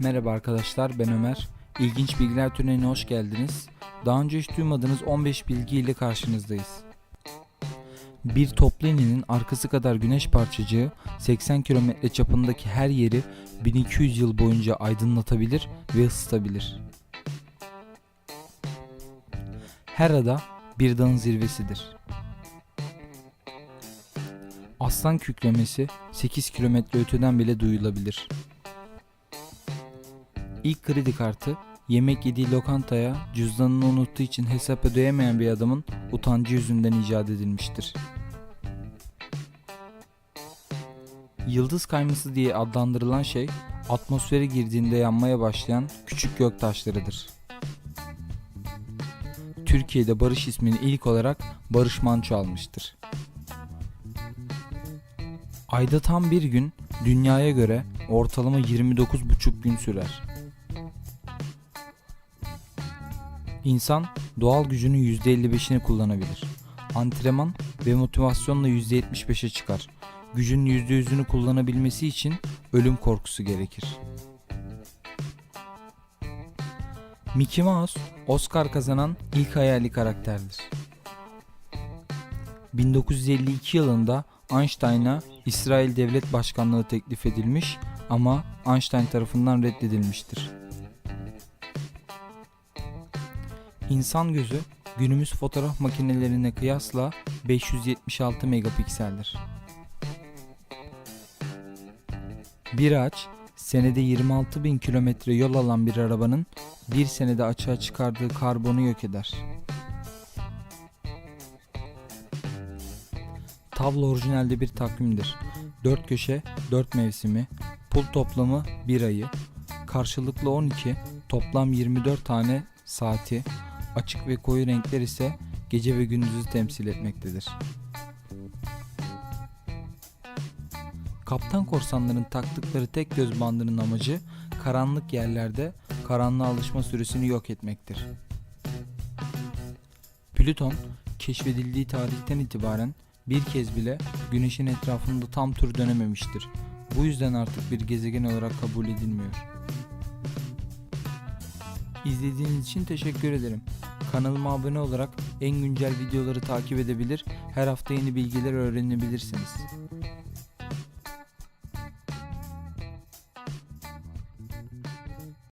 Merhaba arkadaşlar ben Ömer. İlginç Bilgiler Tüneli'ne hoş geldiniz. Daha önce hiç duymadığınız 15 bilgi ile karşınızdayız. Bir toplu arkası kadar güneş parçacığı 80 kilometre çapındaki her yeri 1200 yıl boyunca aydınlatabilir ve ısıtabilir. Her ada bir dağın zirvesidir. Aslan kükremesi 8 kilometre öteden bile duyulabilir. İlk kredi kartı yemek yediği lokantaya cüzdanını unuttuğu için hesap ödeyemeyen bir adamın utancı yüzünden icat edilmiştir. Yıldız kayması diye adlandırılan şey atmosfere girdiğinde yanmaya başlayan küçük gök taşlarıdır. Türkiye'de Barış ismini ilk olarak Barış Manço almıştır. Ayda tam bir gün dünyaya göre ortalama 29,5 gün sürer. İnsan doğal gücünün %55'ini kullanabilir. Antrenman ve motivasyonla %75'e çıkar. Gücün %100'ünü kullanabilmesi için ölüm korkusu gerekir. Mickey Mouse, Oscar kazanan ilk hayali karakterdir. 1952 yılında Einstein'a İsrail Devlet Başkanlığı teklif edilmiş ama Einstein tarafından reddedilmiştir. İnsan gözü günümüz fotoğraf makinelerine kıyasla 576 megapikseldir. Bir ağaç senede 26 bin kilometre yol alan bir arabanın bir senede açığa çıkardığı karbonu yok eder. Tavla orijinalde bir takvimdir. 4 köşe, 4 mevsimi, pul toplamı 1 ayı, karşılıklı 12, toplam 24 tane saati, açık ve koyu renkler ise gece ve gündüzü temsil etmektedir. Kaptan korsanların taktıkları tek göz bandının amacı karanlık yerlerde karanlığa alışma süresini yok etmektir. Plüton keşfedildiği tarihten itibaren bir kez bile Güneş'in etrafında tam tur dönememiştir. Bu yüzden artık bir gezegen olarak kabul edilmiyor. İzlediğiniz için teşekkür ederim. Kanalıma abone olarak en güncel videoları takip edebilir, her hafta yeni bilgiler öğrenebilirsiniz.